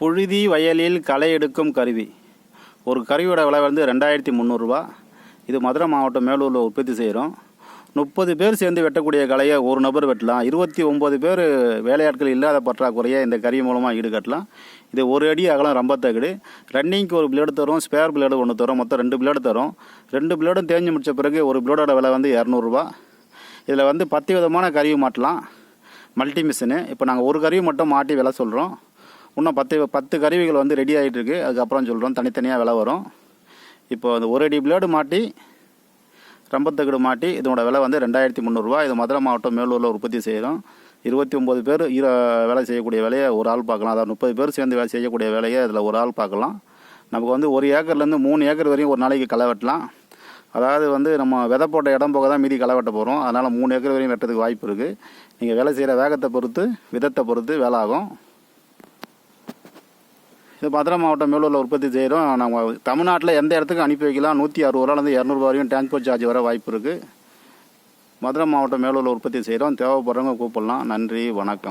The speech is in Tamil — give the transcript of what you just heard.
புழுதி வயலில் களை எடுக்கும் கருவி. ஒரு கருவியோட விலை வந்து ரெண்டாயிரத்தி முந்நூறுரூவா இது மதுரை மாவட்டம் மேலூரில் உற்பத்தி செய்கிறோம் முப்பது பேர் சேர்ந்து வெட்டக்கூடிய கலையை ஒரு நபர் வெட்டலாம். இருபத்தி ஒம்பது பேர் வேலையாட்கள் இல்லாத பற்றாக்குறையை இந்த கருவி மூலமாக ஈடுகட்டலாம். இது ஒரு அடி அகலம் ரொம்ப தகடு. ரன்னிங்க்கு ஒரு பிளேடு தரும் ஸ்பேர் பிளேடு ஒன்று தரும் மொத்தம் ரெண்டு பிளேடு தரும். ரெண்டு பிளேடும் தேஞ்சு முடித்த பிறகு ஒரு பிளேடோட விலை வந்து இரநூறுபா இதில் வந்து பத்து விதமான கருவி மாட்டலாம் மல்டி மிஷினு. இப்போ நாங்கள் ஒரு கருவி மட்டும் மாட்டி விலை சொல்கிறோம் இன்னும் பத்து பத்து கருவிகள் வந்து ரெடி ஆகிட்டு இருக்கு அதுக்கப்புறம் சொல்கிறோம் தனித்தனியாக விலை வரும். இப்போ அந்த ஒரு அடி பிளேடு மாட்டி ரம்பத்தக்கடு மாட்டி இதனோட விலை வந்து ரெண்டாயிரத்தி முந்நூறுரூவா இது மதுரை மாவட்டம் மேலூரில் உற்பத்தி செய்கிறோம் இருபத்தி ஒம்பது பேர் ஈர வேலை செய்யக்கூடிய வேலையை ஒரு ஆள் பார்க்கலாம். அதாவது முப்பது பேர் சேர்ந்து வேலை செய்யக்கூடிய வேலையை அதில் ஒரு ஆள் பார்க்கலாம். நமக்கு வந்து ஒரு ஏக்கர்லேருந்து மூணு ஏக்கர் வரையும் ஒரு நாளைக்கு களை வெட்டலாம். அதாவது வந்து நம்ம விதை போட்ட இடம் போக தான் மீதி களை வெட்ட போகிறோம் அதனால் மூணு ஏக்கர் வரையும் வெட்டுறதுக்கு வாய்ப்பு இருக்குது நீங்கள் வேலை செய்கிற வேகத்தை பொறுத்து விதத்தை பொறுத்து வேலை ஆகும். இது மதுரை மாவட்டம் மேலூரில் உற்பத்தி செய்கிறோம் நம்ம தமிழ்நாட்டில் எந்த இடத்துக்கும் அனுப்பி வைக்கலாம். நூற்றி அறுபது ரூபாலேருந்து இரநூறுபா வரையும் டிரான்ஸ்போர்ட் சார்ஜ் வர வாய்ப்பு இருக்குது மதுரை மாவட்டம் மேலூரில் உற்பத்தி செய்கிறோம் தேவைப்படுறவங்க கூப்பிடலாம். நன்றி வணக்கம்.